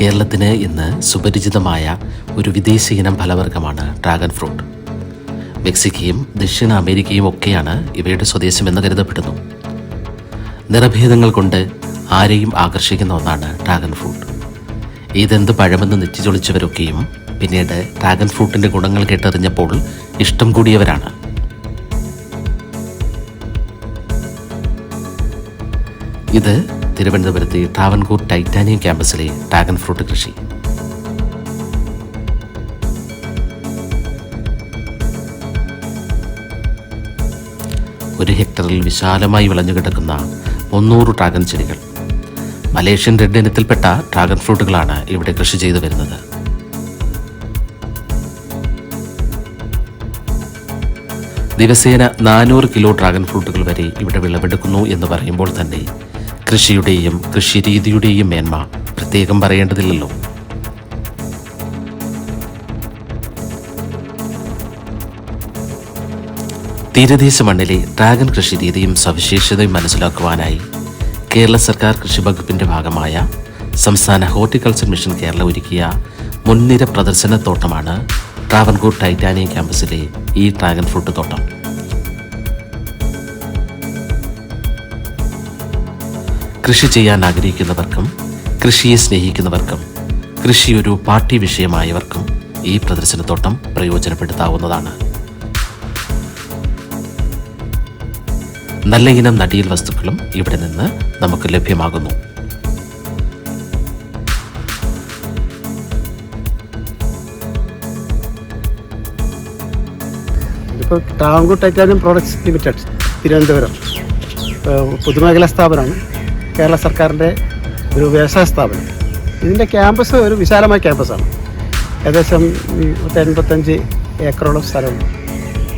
കേരളത്തിന് ഇന്ന് സുപരിചിതമായ ഒരു വിദേശ ഇനം ഫലവർഗമാണ് ഡ്രാഗൺ ഫ്രൂട്ട്. മെക്സിക്കയും ദക്ഷിണ അമേരിക്കയും ഒക്കെയാണ് ഇവയുടെ സ്വദേശമെന്ന് കരുതപ്പെടുന്നു. നിറഭേദങ്ങൾ കൊണ്ട് ആരെയും ആകർഷിക്കുന്ന ഒന്നാണ് ഡ്രാഗൺ ഫ്രൂട്ട്. ഇതെന്ത് പഴമെന്ന് നെറ്റിച്ചൊളിച്ചവരൊക്കെയും പിന്നീട് ഡ്രാഗൺ ഫ്രൂട്ടിന്റെ ഗുണങ്ങൾ കേട്ടറിഞ്ഞപ്പോൾ ഇഷ്ടം കൂടിയവരാണ്. ഇത് തിരുവനന്തപുരത്തെ ട്രാവൻകൂർ ടൈറ്റാനിയം ക്യാമ്പസിലെ ഡ്രാഗൺ ഫ്രൂട്ട് കൃഷി. ഒരു ഹെക്ടറിൽ വിശാലമായി വിളഞ്ഞു കിടക്കുന്ന മുന്നൂറ് ഡ്രാഗൺ ചെടികൾ. മലേഷ്യൻ റെഡ് ഇനത്തിൽപ്പെട്ട ഡ്രാഗൺ ഫ്രൂട്ടുകളാണ് ഇവിടെ കൃഷി ചെയ്തു വരുന്നത്. ദിവസേന നാനൂറ് കിലോ ഡ്രാഗൺ ഫ്രൂട്ടുകൾ വരെ ഇവിടെ വിളവെടുക്കുന്നു എന്ന് പറയുമ്പോൾ തന്നെ കൃഷിയുടെയും കൃഷിരീതിയുടെയും മേന്മ പ്രത്യേകം പറയേണ്ടതില്ലല്ലോ. തീരദേശ മണ്ണിലെ ഡ്രാഗൺ കൃഷി രീതിയും സവിശേഷതയും മനസ്സിലാക്കുവാനായി കേരള സർക്കാർ കൃഷി വകുപ്പിന്റെ ഭാഗമായ സംസ്ഥാന ഹോർട്ടിക്കൾച്ചർ മിഷൻ കേരള ഒരുക്കിയ മുൻനിര പ്രദർശനത്തോട്ടമാണ് ട്രാവൻകൂർ ടൈറ്റാനിയം ക്യാമ്പസിലെ ഈ ഡ്രാഗൺ ഫ്രൂട്ട് തോട്ടം. കൃഷി ചെയ്യാൻ ആഗ്രഹിക്കുന്നവർക്കും കൃഷിയെ സ്നേഹിക്കുന്നവർക്കും കൃഷി ഒരു പാർട്ടി വിഷയമായവർക്കും ഈ പ്രദർശനത്തോട്ടം പ്രയോജനപ്പെടുത്താവുന്നതാണ്. നല്ല ഇനം നടിയൽ വസ്തുക്കളും ഇവിടെ നിന്ന് നമുക്ക് ലഭ്യമാകുന്നു. ഇപ്പോൾ Travancore titanium products limited Thiruvananthapuram പൊതുമേഖലാ സ്ഥാപനമാണ്. കേരള സർക്കാരിന്റെ ഒരു വ്യവസായ സ്ഥാപനം. ഇതിന്റെ ക്യാമ്പസ് ഒരു വിശാലമായ ക്യാമ്പസാണ്. ഏകദേശം എൺപത്തഞ്ച് ഏക്കറോളം സ്ഥലമുണ്ട്.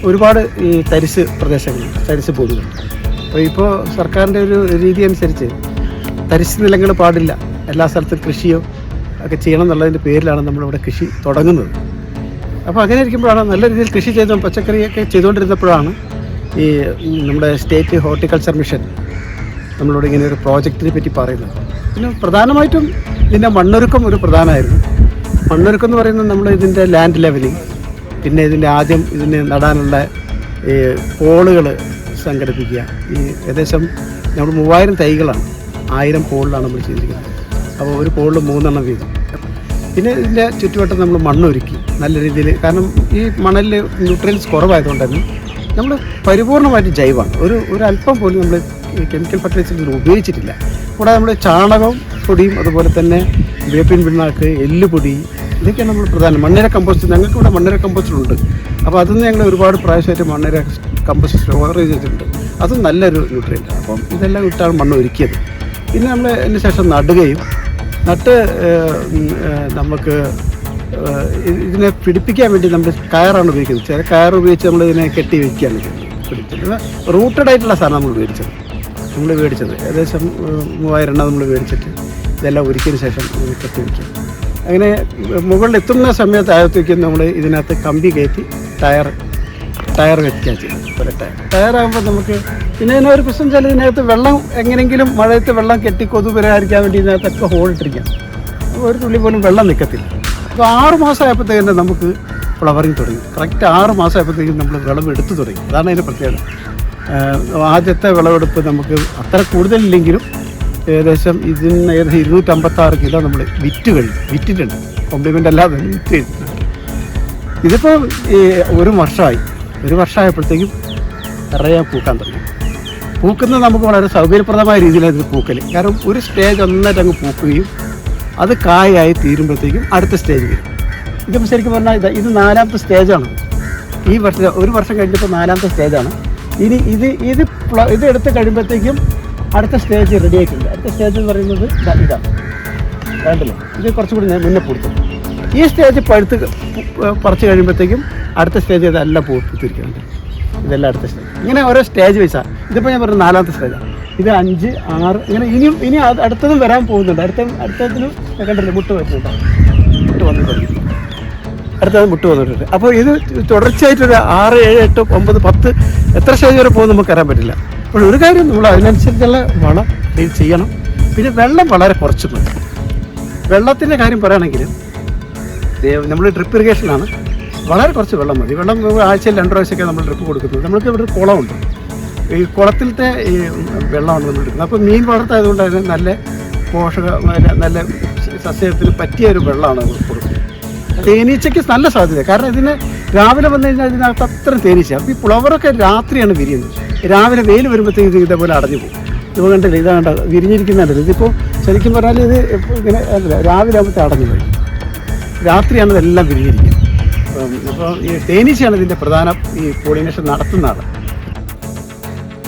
ഒരുപാട് ഈ തരിശ് പ്രദേശങ്ങൾ തരിശ് ഭൂമികൾ. അപ്പോൾ ഇപ്പോൾ സർക്കാരിന്റെ ഒരു രീതി അനുസരിച്ച് തരിശ് നിലങ്ങൾ പാടില്ല. എല്ലാ സ്ഥലത്തും കൃഷിയോ ഒക്കെ ചെയ്യണം എന്നുള്ളതിന്റെ പേരിലാണ് നമ്മളിവിടെ കൃഷി തുടങ്ങുന്നത്. അപ്പോൾ അങ്ങനെ ഇരിക്കുമ്പോഴാണ് നല്ല രീതിയിൽ കൃഷി ചെയ്ത പച്ചക്കറിയൊക്കെ ചെയ്തുകൊണ്ടിരുന്നപ്പോഴാണ് ഈ നമ്മുടെ സ്റ്റേറ്റ് ഹോർട്ടിക്കൾച്ചർ മിഷൻ നമ്മളോട് ഇങ്ങനെ ഒരു പ്രോജക്റ്റിനെ പറ്റി പറയുന്നത്. പിന്നെ പ്രധാനമായിട്ടും ഇതിന്റെ മണ്ണൊരുക്കം ഒരു പ്രധാനമായിരുന്നു. മണ്ണൊരുക്കം എന്ന് പറയുന്നത് നമ്മൾ ഇതിന്റെ ലാൻഡ് ലെവലിംഗ് പിന്നെ ഇതിന്റെ ആദ്യം ഇതിനെ നടാനുള്ള ഈ പോളുകൾ സംഘടിപ്പിക്കുക. ഈ ഏകദേശം നമ്മൾ മൂവായിരം തൈകളാണ് ആയിരം പോളിലാണ് നമ്മൾ ചെയ്തിരിക്കുന്നത്. അപ്പോൾ ഒരു പോളിൽ മൂന്നെണ്ണം വീതം. പിന്നെ ഇതിന്റെ ചുറ്റുവട്ടം നമ്മൾ മണ്ണൊരുക്കി നല്ല രീതിയിൽ. കാരണം ഈ മണലിൽ ന്യൂട്രിയൻസ് കുറവായതുകൊണ്ട് തന്നെ നമ്മൾ പരിപൂർണമായിട്ട് ജൈവമാണ്. ഒരു ഒരു അല്പം പോലും നമ്മൾ കെമിക്കൽ ഫർട്ടിലൈസർ ഉപയോഗിച്ചിട്ടില്ല. കൂടാതെ നമ്മൾ ചാണകം പൊടിയും അതുപോലെ തന്നെ വേപ്പിൻ പിണ്ണാക്ക് എല്ലുപൊടി ഇതൊക്കെയാണ് നമ്മൾ പ്രധാനം. മണ്ണിര കമ്പോസ്റ്റ് ഞങ്ങൾക്ക് ഇവിടെ മണ്ണിര കമ്പോസ്റ്റ് ഉണ്ട്. അപ്പോൾ അതിന്ന് ഞങ്ങൾ ഒരുപാട് പ്രാവശ്യമായിട്ട് മണ്ണിര കമ്പോസ്റ്റ് സ്റ്റോർ ചെയ്തിട്ടുണ്ട്. അത് നല്ലൊരു ന്യൂട്രിയന്റ് അപ്പം ഇതെല്ലാം ഇട്ടാണ് മണ്ണ് ഒരുക്കിയത്. പിന്നെ നമ്മൾ അതിന് ശേഷം നടുകയും നട്ട് നമുക്ക് ഇതിനെ പിടിപ്പിക്കാൻ വേണ്ടി നമ്മൾ കയറാണ് ഉപയോഗിക്കുന്നത്. ചില കയർ ഉപയോഗിച്ച് നമ്മൾ ഇതിനെ കെട്ടി വയ്ക്കുകയാണ് പിടിച്ചത് റൂട്ടഡ് ആയിട്ടുള്ള സാധനം നമ്മൾ മേടിച്ചത് നമ്മൾ മേടിച്ചത്. ഏകദേശം മൂവായിരം എണ്ണം നമ്മൾ മേടിച്ചിട്ട് ഇതെല്ലാം ഒരുക്കിയതിന് ശേഷം കെട്ടി വയ്ക്കും അങ്ങനെ മുകളിൽ എത്തുന്ന സമയത്ത് ആയത്തേക്കും നമ്മൾ ഇതിനകത്ത് കമ്പി കയറ്റി ടയർ ടയർ വെക്കുക ചെയ്യും ഒരു ടയർ. ടയറാകുമ്പോൾ നമുക്ക് പിന്നെ ഇതിനെ ഒരു പ്രശ്നം വെച്ചാൽ ഇതിനകത്ത് വെള്ളം എങ്ങനെയെങ്കിലും മഴയത്ത് വെള്ളം കെട്ടി കൊതു പരിഹരിക്കാൻ വേണ്ടി ഇതിനകത്തൊക്കെ ഹോളിട്ടിരിക്കാം ഒരു തുള്ളി പോലും വെള്ളം നിൽക്കത്തില്ല. അപ്പോൾ ആറ് തന്നെ നമുക്ക് ഫ്ലവറിങ് തുടങ്ങി. കറക്റ്റ് ആറ് മാസമായപ്പോഴത്തേക്കും നമ്മൾ വിളവ് എടുത്തു തുടങ്ങി. അതാണ് അതിന്റെ പ്രത്യേകത. ആദ്യത്തെ വിളവെടുപ്പ് നമുക്ക് അത്ര കൂടുതലില്ലെങ്കിലും ഏകദേശം ഇതിന് ഏകദേശം ഇരുന്നൂറ്റമ്പത്താറ് കിലോ നമ്മൾ വിറ്റ് കഴിഞ്ഞു. വിറ്റിട്ടുണ്ട്. കോംപ്ലിമെന്റ് അല്ലാതെ വിറ്റ് കഴിഞ്ഞിട്ടുണ്ട് ഇതിപ്പോൾ ഒരു വർഷമായി. ഒരു വർഷമായപ്പോഴത്തേക്കും നിറയെ പൂക്കാൻ തുടങ്ങി. പൂക്കുന്നത് നമുക്ക് വളരെ സൗകര്യപ്രദമായ രീതിയിലാണ് ഇത് പൂക്കൽ കാരണം ഒരു സ്റ്റേജ് ഒന്നായിട്ട് അങ്ങ് പൂക്കുകയും അത് കായായി തീരുമ്പോഴത്തേക്കും അടുത്ത സ്റ്റേജ് വരും. ഇതിപ്പോൾ ശരിക്കും പറഞ്ഞാൽ ഇത് ഇത് നാലാമത്തെ സ്റ്റേജാണ് ഈ വർഷം ഒരു വർഷം കഴിഞ്ഞപ്പോൾ നാലാമത്തെ സ്റ്റേജാണ് ഇനി ഇത് ഇത് ഇത് എടുത്ത് കഴിയുമ്പോഴത്തേക്കും അടുത്ത സ്റ്റേജ് റെഡി ആയിട്ടുണ്ട്. അടുത്ത സ്റ്റേജ് എന്ന് പറയുന്നത് ഇതാണ് വേണ്ടല്ലോ ഇത് കുറച്ചുകൂടി ഞാൻ മുന്നേ പൂർത്തും ഈ സ്റ്റേജ് പഴുത്ത് പറിച്ചു കഴിയുമ്പോഴത്തേക്കും അടുത്ത സ്റ്റേജ് ഇതെല്ലാം പൂർത്തിരിക്കുന്നുണ്ട് ഇതെല്ലാം അടുത്ത സ്റ്റേജ് ഇങ്ങനെ ഓരോ സ്റ്റേജ് വെച്ചാൽ ഇതിപ്പോൾ ഞാൻ പറഞ്ഞ നാലാമത്തെ സ്റ്റേജാണ് ഇത് അഞ്ച് ആറ് ഇങ്ങനെ ഇനിയും ഇനി അടുത്തതും വരാൻ പോകുന്നുണ്ട്. അടുത്ത അടുത്തതിനും കണ്ടില്ലേ മുട്ട് വരുന്നുണ്ടോ മുട്ട് വന്നിട്ടുണ്ട്. അടുത്തത് മുട്ട് വന്നിട്ടുണ്ട്. അപ്പോൾ ഇത് തുടർച്ചയായിട്ടൊരു ആറ് ഏഴ് എട്ട് ഒമ്പത് പത്ത് എത്ര സ്റ്റേജ് വരെ പോകും നമുക്ക് അറിയാൻ പറ്റില്ല. അപ്പോൾ ഒരു കാര്യം നമ്മൾ അതിനനുസരിച്ചുള്ള വളം ഇത് ചെയ്യണം. പിന്നെ വെള്ളം വളരെ കുറച്ച് മതി. വെള്ളത്തിന്റെ കാര്യം പറയുകയാണെങ്കിൽ നമ്മൾ ഡ്രിപ്പ് ഇറിഗേഷനാണ് വളരെ കുറച്ച് വെള്ളം മതി. വെള്ളം ആഴ്ചയിൽ രണ്ട് പ്രാവശ്യമൊക്കെ നമ്മൾ ഡ്രിപ്പ് കൊടുക്കുന്നത്. നമ്മൾക്ക് ഇവിടെ കുളമുണ്ട്. ഈ കുളത്തിലത്തെ ഈ വെള്ളമാണ് നമ്മൾ എടുക്കുന്നത്. അപ്പോൾ മീൻ വളർത്തായതുകൊണ്ട് അതിന് നല്ല പോഷക നല്ല സസ്യത്തിന് പറ്റിയ ഒരു വെള്ളമാണ് നമ്മൾ കൊടുക്കുന്നത്. തേനീച്ചയ്ക്ക് നല്ല സാധ്യത. കാരണം ഇതിന് രാവിലെ വന്നു കഴിഞ്ഞാൽ ഇതിനകത്ത് അത്ര തേനീച്ച. അപ്പോൾ ഈ പുളവറൊക്കെ രാത്രിയാണ് വിരിയുന്നത്. രാവിലെ വെയിൽ വരുമ്പോഴത്തേക്ക് ഇത് ഇതേപോലെ അടഞ്ഞു പോകും. ഇപ്പോൾ കണ്ടില്ല? ഇതാ കണ്ട? വിരിഞ്ഞിരിക്കുന്നുണ്ടല്ലോ. ഇതിപ്പോൾ ശരിക്കും പറഞ്ഞാൽ ഇത് ഇങ്ങനെ രാവിലെ ആകുമ്പോൾ അടഞ്ഞു പോയി രാത്രിയാണ് ഇതെല്ലാം വിരിഞ്ഞിരിക്കുന്നത്. ഈ തേനീച്ചയാണ് പ്രധാന ഈ പോളിനേഷൻ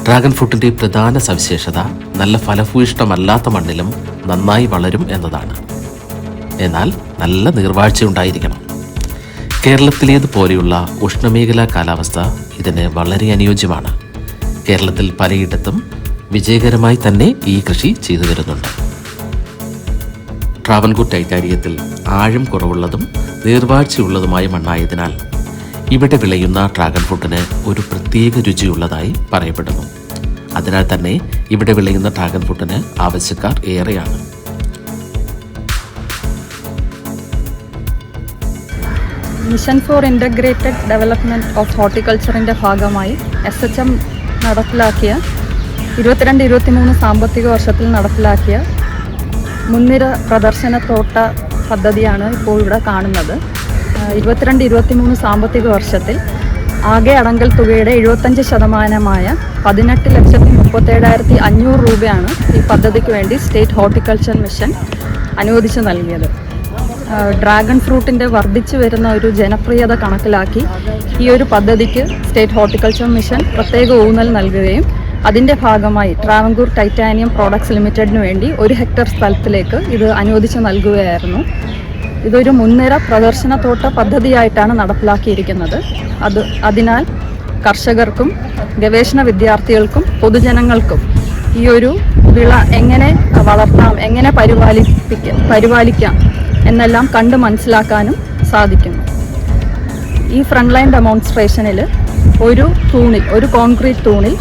ഡ്രാഗൺ ഫ്രൂട്ടിന്റെ പ്രധാന സവിശേഷത നല്ല ഫലഭൂയിഷ്ടമല്ലാത്ത മണ്ണിലും നന്നായി വളരും എന്നതാണ്. എന്നാൽ നല്ല നീർവാഴ്ച ഉണ്ടായിരിക്കണം കേരളത്തിലേതുപോലെയുള്ള ഉഷ്ണമേഖലാ കാലാവസ്ഥ ഇതിന് വളരെ അനുയോജ്യമാണ്. കേരളത്തിൽ പലയിടത്തും വിജയകരമായി തന്നെ ഈ കൃഷി ചെയ്തു വരുന്നുണ്ട്. ട്രാവൻകൂർ ടൈറ്റാരിയത്തിൽ ആഴം കുറവുള്ളതും നീർവാഴ്ചയുള്ളതുമായ മണ്ണായതിനാൽ ഇവിടെ വിളയുന്ന ഡ്രാഗൺ ഫ്രൂട്ടിന് ഒരു പ്രത്യേക രുചിയുള്ളതായി പറയപ്പെടുന്നു. അതിനാൽ തന്നെ ഇവിടെ വിളയുന്ന ഡ്രാഗൺ ഫ്രൂട്ടിന് ആവശ്യക്കാർ ഏറെയാണ്. Mission for integrated development of ഹോർട്ടിക്കൾച്ചറിന്റെ ഭാഗമായി എസ് എച്ച് എം നടപ്പിലാക്കിയ ഇരുപത്തിരണ്ട് ഇരുപത്തിമൂന്ന് സാമ്പത്തിക വർഷത്തിൽ നടപ്പിലാക്കിയ മുൻനിര പ്രദർശന തോട്ട പദ്ധതിയാണ് ഇപ്പോൾ ഇവിടെ കാണുന്നത്. ഇരുപത്തിരണ്ട് ഇരുപത്തിമൂന്ന് സാമ്പത്തിക വർഷത്തിൽ ആകെ അടങ്കൽ തുകയുടെ എഴുപത്തഞ്ച് ശതമാനമായ പതിനെട്ട് ലക്ഷത്തി മുപ്പത്തേഴായിരത്തി അഞ്ഞൂറ് രൂപയാണ് ഈ പദ്ധതിക്ക് വേണ്ടി സ്റ്റേറ്റ് ഹോർട്ടിക്കൾച്ചർ മിഷൻ അനുവദിച്ചു നൽകിയത്. ഡ്രാഗൺ ഫ്രൂട്ടിന്റെ വർദ്ധിച്ചു വരുന്ന ഒരു ജനപ്രിയത കണക്കിലാക്കി ഈ ഒരു പദ്ധതിക്ക് സ്റ്റേറ്റ് ഹോർട്ടിക്കൾച്ചർ മിഷൻ പ്രത്യേക ഊന്നൽ നൽകുകയും അതിന്റെ ഭാഗമായി ട്രാവൻകൂർ ടൈറ്റാനിയം പ്രോഡക്ട്സ് ലിമിറ്റഡിന് വേണ്ടി ഒരു ഹെക്ടർ സ്ഥലത്തിലേക്ക് ഇത് അനുവദിച്ച് നൽകുകയായിരുന്നു. ഇതൊരു മുൻനിര പ്രദർശനത്തോട്ട പദ്ധതിയായിട്ടാണ് നടപ്പിലാക്കിയിരിക്കുന്നത്. അത് അതിനാൽ കർഷകർക്കും ഗവേഷണ വിദ്യാർത്ഥികൾക്കും പൊതുജനങ്ങൾക്കും ഈ ഒരു വിള എങ്ങനെ വളർത്താം എങ്ങനെ പരിപാലിപ്പിക്കാം പരിപാലിക്കാം എന്നെല്ലാം കണ്ട് മനസ്സിലാക്കാനും സാധിക്കുന്നു. ഈ ഫ്രണ്ട് ലൈൻ ഡെമോൺസ്ട്രേഷനിൽ ഒരു തൂണിൽ ഒരു കോൺക്രീറ്റ് തൂണിൽ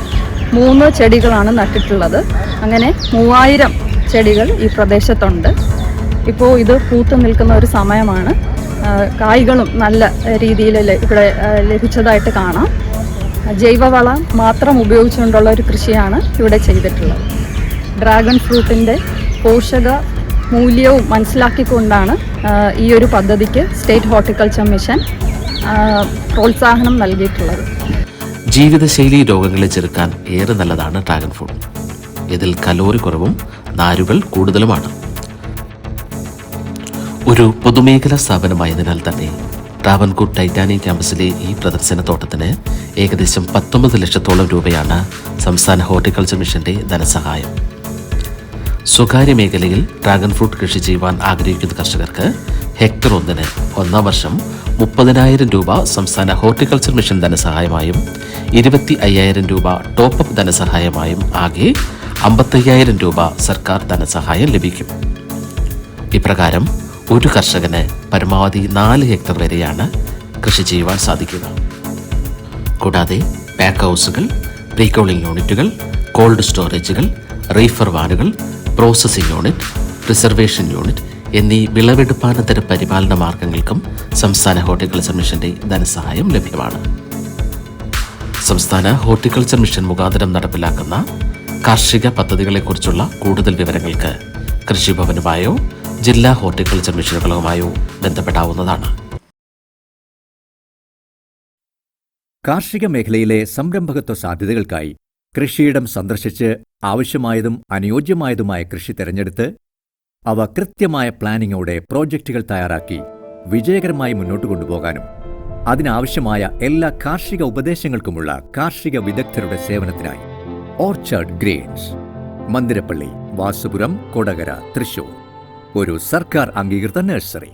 മൂന്ന് ചെടികളാണ് നട്ടിട്ടുള്ളത്. അങ്ങനെ മൂവായിരം ചെടികൾ ഈ പ്രദേശത്തുണ്ട്. ഇപ്പോൾ ഇത് പൂത്തു നിൽക്കുന്ന ഒരു സമയമാണ്. കായ്കളും നല്ല രീതിയിൽ ഇവിടെ ലഭിച്ചതായിട്ട് കാണാം. ജൈവവളം മാത്രം ഉപയോഗിച്ചുകൊണ്ടുള്ള ഒരു കൃഷിയാണ് ഇവിടെ ചെയ്തിട്ടുള്ളത്. ഡ്രാഗൺ ഫ്രൂട്ടിന്റെ പോഷക മൂല്യവും മനസ്സിലാക്കിക്കൊണ്ടാണ് ഈ ഒരു പദ്ധതിക്ക് സ്റ്റേറ്റ് ഹോർട്ടിക്കൾച്ചർ മിഷൻ പ്രോത്സാഹനം നൽകിയിട്ടുള്ളത്. ജീവിതശൈലി രോഗങ്ങളെ ചെറുക്കാൻ ഏറെ നല്ലതാണ് ഡ്രാഗൺ ഫ്രൂട്ട് ഇതിൽ കലോറി കുറവും നാരുകൾ കൂടുതലുമാണ്. ഒരു പൊതുമേഖലാ സ്ഥാപനമായതിനാൽ തന്നെ ട്രാവൻകൂർ ടൈറ്റാനിക് ക്യാമ്പസിലെ ഈ പ്രദർശനത്തോട്ടത്തിന് ഏകദേശം പത്തൊമ്പത് ലക്ഷത്തോളം രൂപയാണ് സംസ്ഥാന ഹോർട്ടിക്കൾച്ചർ മിഷന്റെ ധനസഹായം. സ്വകാര്യ മേഖലയിൽ ഡ്രാഗൺ ഫ്രൂട്ട് കൃഷി ചെയ്യുവാൻ ആഗ്രഹിക്കുന്ന കർഷകർക്ക് ഹെക്ടർ ഒന്നിന് ഒന്നാം വർഷം മുപ്പതിനായിരം രൂപ സംസ്ഥാന ഹോർട്ടിക്കൾച്ചർ മിഷൻ ധനസഹായമായും ഇരുപത്തി അയ്യായിരം രൂപ ടോപ്പ് ധനസഹായമായും ആകെ അമ്പത്തയ്യായിരം രൂപ സർക്കാർ ധനസഹായം ലഭിക്കും. ഇപ്രകാരം ഒരു കർഷകന് പരമാവധി നാല് ഹെക്ടർ വരെയാണ് കൃഷി ചെയ്യുവാൻ സാധിക്കുക. കൂടാതെ പാക്ക് ഹൗസുകൾ പ്രീകോളിംഗ് യൂണിറ്റുകൾ കോൾഡ് സ്റ്റോറേജുകൾ റീഫർ വാനുകൾ പ്രോസസ്സിംഗ് യൂണിറ്റ് റിസർവേഷൻ യൂണിറ്റ് എന്നീ വിളവെടുപ്പാനന്തര പരിപാലന മാർഗങ്ങൾക്കും സംസ്ഥാന ഹോർട്ടിക്കൾച്ചർ മിഷന്റെ ധനസഹായം ലഭ്യമാണ്. സംസ്ഥാന ഹോർട്ടിക്കൾച്ചർ മിഷൻ മുഖാന്തരം നടപ്പിലാക്കുന്ന കാർഷിക പദ്ധതികളെക്കുറിച്ചുള്ള കൂടുതൽ വിവരങ്ങൾക്ക് കൃഷിഭവനുമായോ ജില്ലാ ഹോർട്ടിക്കൾച്ചർ മിഷനുകളുമായോ ബന്ധപ്പെടാവുന്നതാണ്. കാർഷിക മേഖലയിലെ സംരംഭകത്വ സാധ്യതകൾക്കായി കൃഷിയിടം സന്ദർശിച്ച് ആവശ്യമായതും അനുയോജ്യമായതുമായ കൃഷി തിരഞ്ഞെടുത്ത് അവ കൃത്യമായ പ്ലാനിങ്ങോടെ പ്രോജക്റ്റുകൾ തയ്യാറാക്കി വിജയകരമായി മുന്നോട്ട് കൊണ്ടുപോകാനും അതിനാവശ്യമായ എല്ലാ കാർഷിക ഉപദേശങ്ങൾക്കുമുള്ള കാർഷിക വിദഗ്ധരുടെ സേവനത്തിനായി. Orchard grains Mandirappally Vasupuram Kodakara Thrissur. ഒരു സർക്കാർ അംഗീകൃത നഴ്സറി.